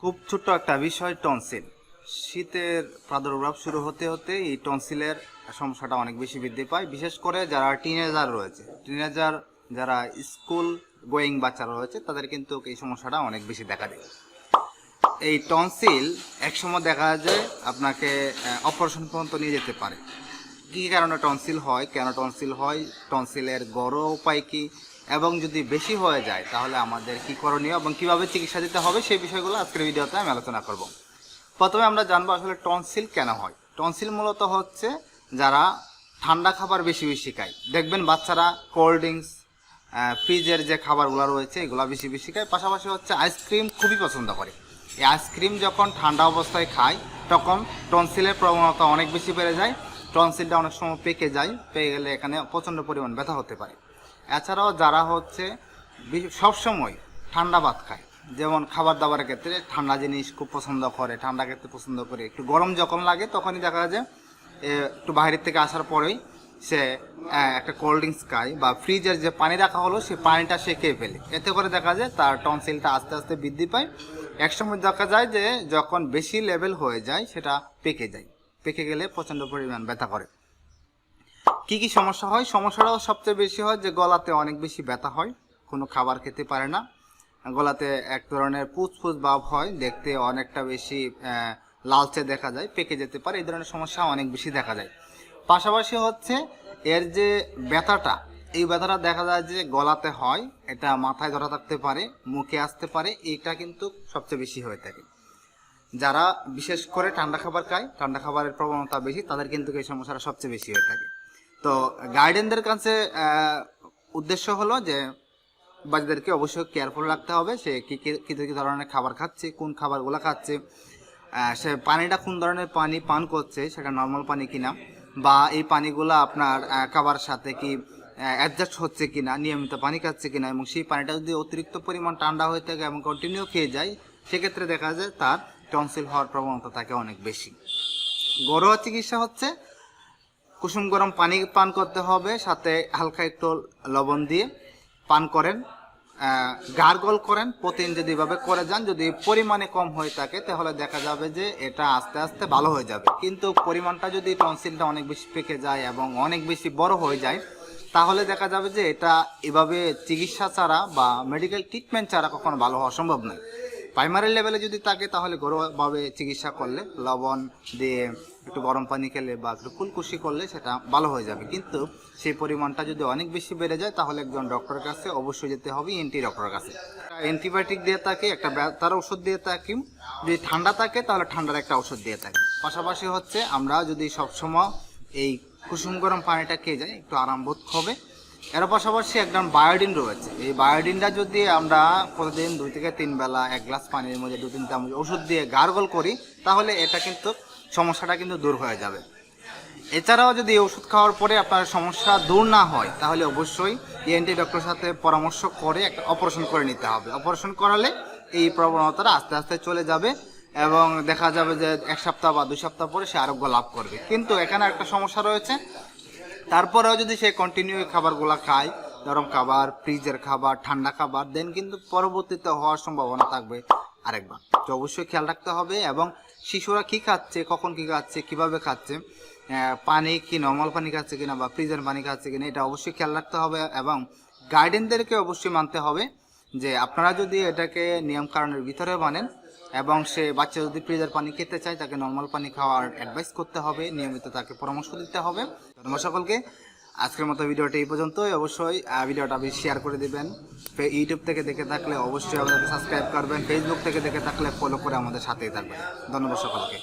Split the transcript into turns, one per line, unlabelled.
খুব ছোট্ট একটা বিষয়, টনসিল। শীতের প্রাদুর্ভাব শুরু হতে হতে এই টনসিলের সমস্যাটা অনেক বেশি বৃদ্ধি পায়। বিশেষ করে যারা টিনেজার রয়েছে। টিনেজার যারা স্কুল গোয়িং বাচ্চারা রয়েছে, তাদের কিন্তু এই সমস্যাটা অনেক বেশি দেখা দেয়। এই টনসিল একসময় দেখা যায় আপনাকে অপারেশন পর্যন্ত নিয়ে যেতে পারে। কী কারণে টনসিল হয়? কেন টনসিল হয়? টনসিলের গড় উপায় কী? এবং যদি বেশি হয়ে যায়, তাহলে আমাদের কি করণীয় এবং কীভাবে চিকিৎসা দিতে হবে সেই বিষয়গুলো আজকের ভিডিওতে আমি আলোচনা করব। প্রথমে আমরা জানব আসলে টনসিল কেন হয়। টনসিল মূলত হচ্ছে যারা ঠান্ডা খাবার বেশি বেশি খায়। দেখবেন বাচ্চারা কোল্ড ড্রিঙ্কস ফ্রিজের যে খাবারগুলো রয়েছে, এগুলো বেশি বেশি খায়। পাশাপাশি হচ্ছে আইসক্রিম খুবই পছন্দ করে। এই আইসক্রিম যখন ঠান্ডা অবস্থায় খায়, তখন টনসিলের প্রবণতা অনেক বেশি বেড়ে যায়। টনসিলটা অনেক সময় পেকে যায়, পেয়ে গেলে এখানে প্রচণ্ড পরিমাণ ব্যথা হতে পারে। এছাড়াও যারা হচ্ছে সবসময় ঠান্ডা ভাত খায়। যেমন খাবার দাবারের ক্ষেত্রে ঠান্ডা জিনিস খুব পছন্দ করে ঠান্ডা খেতে পছন্দ করে। একটু গরম যখন লাগে তখনই দেখা যায় এ, একটু বাইরের থেকে আসার পরেই সে একটা কোল্ড ড্রিঙ্কস খায় বা ফ্রিজের যে পানি রাখা হলো সেই পানিটা সে খেয়ে ফেলে। এতে করে দেখা যায় তার টনসিলটা আস্তে আস্তে বৃদ্ধি পায়। একসময় দেখা যায় যে যখন বেশি লেভেল হয়ে যায় সেটা পেকে যায়। পেকে গেলে প্রচণ্ড পরিমাণ ব্যথা করে। কি কি সমস্যা হয়? সমস্যাটাও সবচেয়ে বেশি হয় যে গলাতে অনেক বেশি ব্যথা হয়, কোনো খাবার খেতে পারে না। গলাতে এক ধরনের পুচপুচ ভাব হয়, দেখতে অনেকটা বেশি লালচে দেখা যায়, পেকে যেতে পারে, এই ধরনের সমস্যা অনেক বেশি দেখা যায়। পাশাপাশি হচ্ছে এর যে ব্যথাটা, এই ব্যথাটা দেখা যায় যে গলাতে হয়, এটা মাথায় ধরা থাকতে পারে, মুখে আসতে পারে, এটা কিন্তু সবচেয়ে বেশি হয়ে থাকে। যারা বিশেষ করে ঠান্ডা খাবার খায়, ঠান্ডা খাবারের প্রবণতা বেশি, তাদের কিন্তু এই সমস্যাটা সবচেয়ে বেশি হয়ে থাকে। তো গার্ডেনদের কাছে উদ্দেশ্য হলো যে বাচ্চাদেরকে অবশ্যই কেয়ারফুল রাখতে হবে। সে কী কী কী ধরনের খাবার খাচ্ছে, কোন খাবারগুলো খাচ্ছে সে পানিটা কোন ধরনের পানি পান করছে, সেটা নর্মাল পানি কিনা, বা এই পানিগুলো আপনার খাবার সাথে কি অ্যাডজাস্ট হচ্ছে কিনা, নিয়মিত পানি খাচ্ছে কিনা, এবং সেই পানিটা যদি অতিরিক্ত পরিমাণ ঠান্ডা হয়ে থাকে এবং কন্টিনিউ খেয়ে যায়, সেক্ষেত্রে দেখা যায় তার টনসিল হওয়ার প্রবণতা থাকে অনেক বেশি। ঘরোয়া চিকিৎসা হচ্ছে কুসুম গরম পানি পান করতে হবে, সাথে হালকা একটু লবণ দিয়ে পান করেন। গার্গল করেন প্রতিদিন যদি এভাবে করে যান, যদি পরিমাণে কম হয়ে থাকে, তাহলে দেখা যাবে যে এটা আস্তে আস্তে ভালো হয়ে যাবে। কিন্তু পরিমাণটা যদি টনসিলটা অনেক বেশি পেকে যায় এবং অনেক বেশি বড় হয়ে যায়, তাহলে দেখা যাবে যে এটা এভাবে চিকিৎসা ছাড়া বা মেডিকেল ট্রিটমেন্ট ছাড়া কখনো ভালো হওয়া সম্ভব নয়। প্রাইমারি লেভেলে যদি থাকে, তাহলে ঘরোয়াভাবে চিকিৎসা করলে লবণ দিয়ে একটু গরম পানি খেলে বা একটু কুলকুশি করলে সেটা ভালো হয়ে যাবে। কিন্তু সেই পরিমাণটা যদি অনেক বেশি বেড়ে যায়, তাহলে একজন ডক্টরের কাছে অবশ্যই যেতে হবে, এন্টি ডক্টরের কাছে। অ্যান্টিবায়োটিক দিয়ে থাকে, একটা ব্যথার ওষুধ দিয়ে থাকি। যদি ঠান্ডা থাকে, তাহলে ঠান্ডার একটা ওষুধ দিয়ে থাকি। পাশাপাশি হচ্ছে আমরা যদি সবসময় এই কুসুম গরম পানিটা খেয়ে যাই, একটু আরাম বোধ হবে। এর পাশাপাশি একদম বায়োডিন রয়েছে। এই বায়োডিনটা যদি আমরা প্রতিদিন দুই থেকে তিন বেলা এক গ্লাস পানির মধ্যে দু তিন চামচ ওষুধ দিয়ে গার্গল করি, তাহলে এটা কিন্তু সমস্যাটা কিন্তু দূর হয়ে যাবে। এছাড়াও যদি ওষুধ খাওয়ার পরে আপনার সমস্যা দূর না হয়, তাহলে অবশ্যই ইএনটি ডক্টরের সাথে পরামর্শ করে একটা অপারেশন করে নিতে হবে। অপারেশন করালে এই প্রবণতাটা আস্তে আস্তে চলে যাবে এবং দেখা যাবে যে এক সপ্তাহ বা দুই সপ্তাহ পরে সে আরোগ্য লাভ করবে। কিন্তু এখানে একটা সমস্যা রয়েছে, তারপরেও যদি সে কন্টিনিউ খাবারগুলো খায় গরম খাবার ফ্রিজের খাবার, ঠান্ডা খাবার দেন কিন্তু পরবর্তীতে হওয়ার সম্ভাবনা থাকবে। আরেকবার। তো অবশ্যই খেয়াল রাখতে হবে এবং শিশুরা কি খাচ্ছে, কখন কি খাচ্ছে, কীভাবে খাচ্ছে পানি কি নর্মাল পানি খাচ্ছে কিনা বা ফ্রিজের পানি খাচ্ছে কিনা, এটা অবশ্যই খেয়াল রাখতে হবে এবং গার্ডেনদেরকে অবশ্যই মানতে হবে যে আপনারা যদি এটাকে নিয়ম কারণের ভিতরে মানেন এবং সে বাচ্চা যদি ফ্রিজের পানি খেতে চায়, তাকে নর্মাল পানি খাওয়ার অ্যাডভাইস করতে হবে, নিয়মিত তাকে পরামর্শ দিতে হবে। ধন্যবাদ সকলকে। আজকের মতো ভিডিওটা এই পর্যন্তই। অবশ্যই ভিডিওটা আপনি শেয়ার করে দেবেন। ইউটিউব থেকে দেখে থাকলে অবশ্যই আমাদেরকে সাবস্ক্রাইব করবেন। ফেসবুক থেকে দেখে থাকলে ফলো করে আমাদের সাথেই থাকবেন। ধন্যবাদ সকলকে।